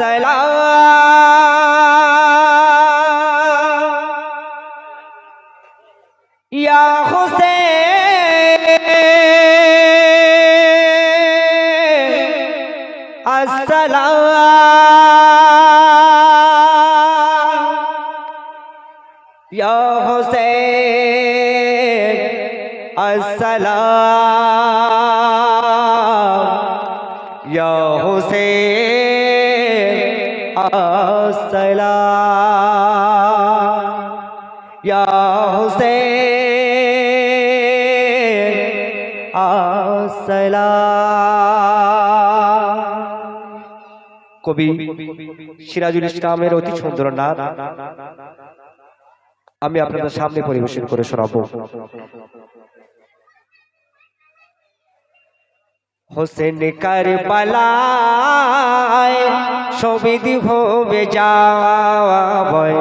সালাম ইয়া হোসেন। আসসালাম। ইয়া হোসেন। আসসালাম। ইয়া হোসেন। السلام يا حسين السلام কবি সিরাজুল ইসলামের অতি সুন্দর নাম আমি আপনাদের সামনে পরিবেশন করে শোনাবো হোসেন কারবালায় শহীদ হবে যাওয়ায়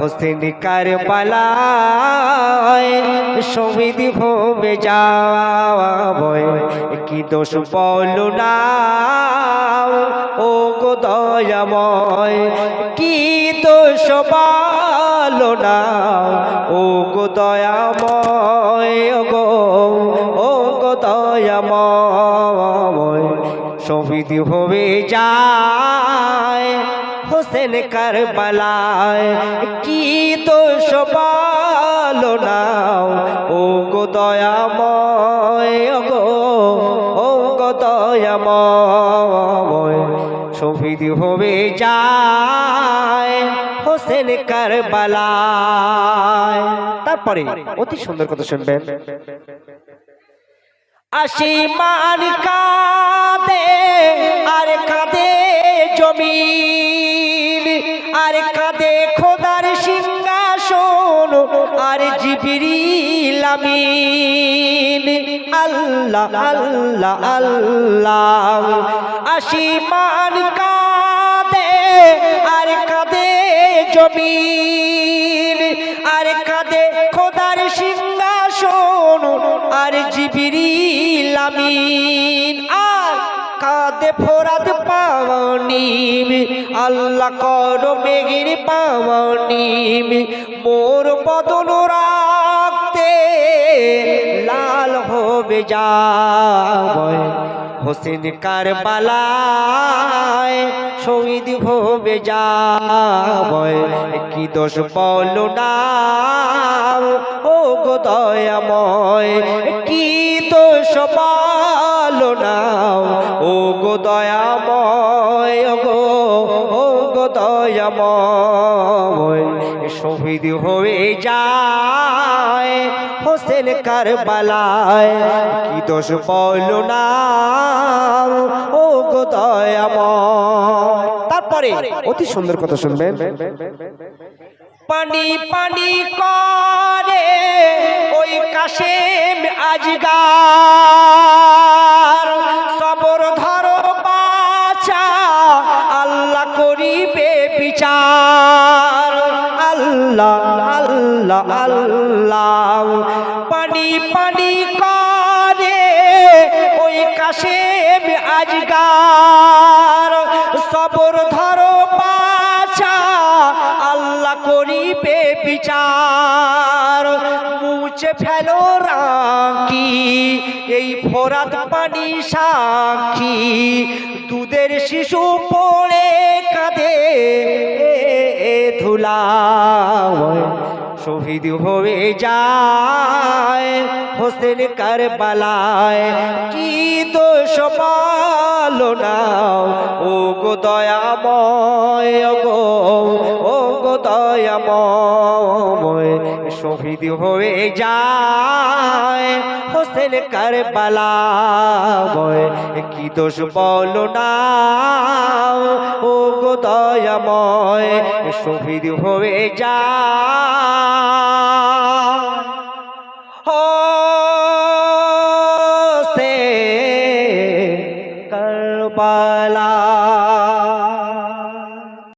হোসেন কারবালায় শহীদ হবে যাওয়ায় কি দোষ বলো না ও গো দয়াময়। কি দোষ বলো না ও গো দয়াময়। দয়াময়, শহীদ হবে যায় হোসেন কারবালায়। কি দোষ বলো নাও ও গো দয়াময় গো ও গো দয়াময়, শহীদ হবে যায় হোসেন কারবালায়। তারপরে অতি সুন্দর কথা শুনবেন। আসিমান কাঁদে, আর কাঁদে জমিন, আর কাঁদে খোদার সিংহাসন, আর জিবিরিল আমিন। আল্লাহ আল্লাহ আল্লাহ। আসিমান কাঁদে, আর কাঁদে জমিন, আর কাঁদে খোদার সিংহাসন আর জিবিরিল আমিন, আর কাঁদে ফোরাত পাওনি আল্লাহ কর মেঘের পাওনি মোর বদন রাখতে লাল হবে যায় হোসেন কারবালায় শহীদ হবে যাবয়। কি দোষ বলো ও গো দয়াময়, কি দোষ না? ও গো দয়াময় গো, ও গো দয়াময়, শহীদ হয়ে যায় হোসেন কারবালায়। কি দোষ বলো ও গো দয়াময়। তারপরে অতি সুন্দর কথা শুনবেন। পানি পানি করে ওই কাশেম আজগার। সবর ধরো বাচা আল্লাহ করিবে বিচার। আল্লাহ আল্লাহ আল্লাহ। পানি পানি করে ওই কাশেম আজগার। মুছে ফেলো রাখি। এই ফোরাত পানি সাক্ষী, দুধের শিশু পড়ে কাঁদে। ধুলা শহীদ হয়ে যায় হোসেন কারবালায়। কি দোষ বলো না ও গো দয়াময় শহীদ হয়ে যায়। হোসেন কার কারবালা কি দোষ বল না? ও গো দয়াময়, শহীদ হয়ে যা। হোসেন কার কারবালা